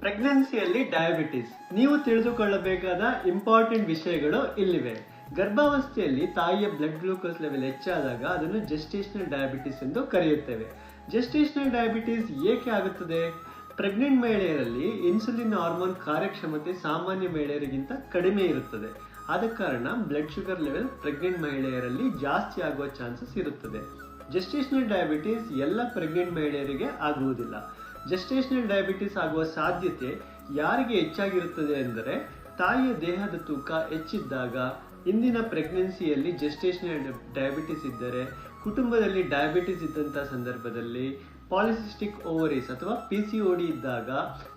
ಪ್ರೆಗ್ನೆನ್ಸಿಯಲ್ಲಿ diabetes. ನೀವು ತಿಳಿದುಕೊಳ್ಳಬೇಕಾದ important ವಿಷಯಗಳು ಇಲ್ಲಿವೆ. ಗರ್ಭಾವಸ್ಥೆಯಲ್ಲಿ ತಾಯಿಯ ಬ್ಲಡ್ ಗ್ಲೂಕೋಸ್ ಲೆವೆಲ್ ಹೆಚ್ಚಾದಾಗ ಅದನ್ನು ಜೆಸ್ಟೇಷನಲ್ ಡಯಾಬಿಟಿಸ್ ಎಂದು ಕರೆಯುತ್ತೇವೆ. ಜೆಸ್ಟೇಷನಲ್ ಡಯಾಬಿಟಿಸ್ ಏಕೆ ಆಗುತ್ತದೆ? ಪ್ರೆಗ್ನೆಂಟ್ ಮಹಿಳೆಯರಲ್ಲಿ ಇನ್ಸುಲಿನ್ ಹಾರ್ಮೋನ್ ಕಾರ್ಯಕ್ಷಮತೆ ಸಾಮಾನ್ಯ ಮಹಿಳೆಯರಿಗಿಂತ ಕಡಿಮೆ ಇರುತ್ತದೆ. ಆದ ಕಾರಣ ಬ್ಲಡ್ ಶುಗರ್ ಲೆವೆಲ್ ಪ್ರೆಗ್ನೆಂಟ್ ಮಹಿಳೆಯರಲ್ಲಿ ಜಾಸ್ತಿ ಆಗುವ ಚಾನ್ಸಸ್ ಇರುತ್ತದೆ. ಜೆಸ್ಟೇಷನಲ್ ಡಯಾಬಿಟಿಸ್ ಎಲ್ಲ ಪ್ರೆಗ್ನೆಂಟ್ ಮಹಿಳೆಯರಿಗೆ ಆಗುವುದಿಲ್ಲ. ಜೆಸ್ಟೇಷನಲ್ ಡಯಾಬಿಟಿಸ್ ಆಗುವ ಸಾಧ್ಯತೆ ಯಾರಿಗೆ ಹೆಚ್ಚಾಗಿರುತ್ತದೆ ಎಂದರೆ ತಾಯಿಯ ದೇಹದ ತೂಕ ಹೆಚ್ಚಿದ್ದಾಗ ಇಂದಿನ ಪ್ರೆಗ್ನೆನ್ಸಿಯಲ್ಲಿ ಜೆಸ್ಟೇಷನಲ್ ಡಯಾಬಿಟಿಸ್ ಇದ್ದರೆ ಕುಟುಂಬದಲ್ಲಿ ಡಯಾಬಿಟಿಸ್ ಇದ್ದಂಥ ಸಂದರ್ಭದಲ್ಲಿ ಪಾಲಿಸಿಸ್ಟಿಕ್ ಓವರೀಸ್ ಅಥವಾ ಪಿ ಸಿ ಡಿ ಇದ್ದಾಗ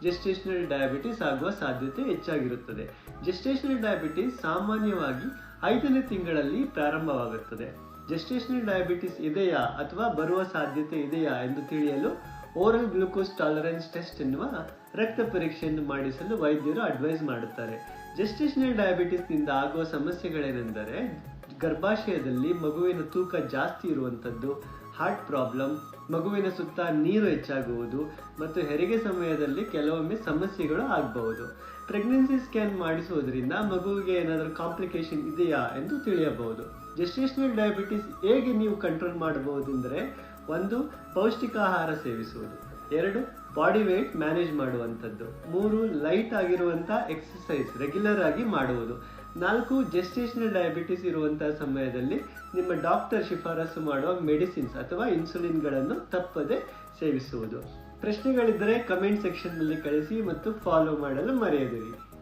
ಜೆಸ್ಟೇಷನಲ್ ಡಯಾಬಿಟಿಸ್ ಆಗುವ ಸಾಧ್ಯತೆ ಹೆಚ್ಚಾಗಿರುತ್ತದೆ. ಜೆಸ್ಟೇಷನಲ್ ಡಯಾಬಿಟಿಸ್ ಸಾಮಾನ್ಯವಾಗಿ ಐದನೇ ತಿಂಗಳಲ್ಲಿ ಪ್ರಾರಂಭವಾಗುತ್ತದೆ. ಜೆಸ್ಟೇಷನಲ್ ಡಯಾಬಿಟಿಸ್ ಇದೆಯಾ ಅಥವಾ ಬರುವ ಸಾಧ್ಯತೆ ಇದೆಯಾ ಎಂದು ತಿಳಿಯಲು ಓರಲ್ ಗ್ಲೂಕೋಸ್ ಟಾಲರೆನ್ಸ್ ಟೆಸ್ಟ್ ಎನ್ನುವ ರಕ್ತ ಪರೀಕ್ಷೆಯನ್ನು ಮಾಡಿಸಲು ವೈದ್ಯರು ಅಡ್ವೈಸ್ ಮಾಡುತ್ತಾರೆ. ಜೆಸ್ಟೇಷನಲ್ ಡಯಾಬಿಟಿಸ್ನಿಂದ ಆಗುವ ಸಮಸ್ಯೆಗಳೇನೆಂದರೆ, ಗರ್ಭಾಶಯದಲ್ಲಿ ಮಗುವಿನ ತೂಕ ಜಾಸ್ತಿ ಇರುವಂಥದ್ದು ಹಾರ್ಟ್ ಪ್ರಾಬ್ಲಮ್ ಮಗುವಿನ ಸುತ್ತ ನೀರು ಹೆಚ್ಚಾಗುವುದು, ಮತ್ತು ಹೆರಿಗೆ ಸಮಯದಲ್ಲಿ ಕೆಲವೊಮ್ಮೆ ಸಮಸ್ಯೆಗಳು ಆಗಬಹುದು. ಪ್ರೆಗ್ನೆನ್ಸಿ ಸ್ಕ್ಯಾನ್ ಮಾಡಿಸುವುದರಿಂದ ಮಗುವಿಗೆ ಏನಾದರೂ ಕಾಂಪ್ಲಿಕೇಶನ್ ಇದೆಯಾ ಎಂದು ತಿಳಿಯಬಹುದು. ಜೆಸ್ಟೇಷನಲ್ ಡಯಾಬಿಟಿಸ್ ಹೇಗೆ ನೀವು ಕಂಟ್ರೋಲ್ ಮಾಡಬಹುದು ಅಂದರೆ ಒಂದು ಪೌಷ್ಟಿಕ ಆಹಾರ ಸೇವಿಸುವುದು. ಎರಡು ಬಾಡಿ ವೇಟ್ ಮ್ಯಾನೇಜ್ ಮಾಡುವಂಥದ್ದು. ಮೂರು ಲೈಟ್ ಆಗಿರುವಂಥ ಎಕ್ಸಸೈಸ್ ರೆಗ್ಯುಲರ್ ಆಗಿ ಮಾಡುವುದು. ನಾಲ್ಕು ಜೆಸ್ಟೇಷನಲ್ ಡಯಾಬಿಟಿಸ್ ಇರುವಂತಹ ಸಮಯದಲ್ಲಿ ನಿಮ್ಮ ಡಾಕ್ಟರ್ ಶಿಫಾರಸು ಮಾಡುವ ಮೆಡಿಸಿನ್ಸ್ ಅಥವಾ ಇನ್ಸುಲಿನ್ಗಳನ್ನು ತಪ್ಪದೆ ಸೇವಿಸುವುದು. ಪ್ರಶ್ನೆಗಳಿದ್ದರೆ ಕಮೆಂಟ್ ಸೆಕ್ಷನ್ನಲ್ಲಿ ಕಳಿಸಿ ಮತ್ತು ಫಾಲೋ ಮಾಡಲು ಮರೆಯದಿರಿ.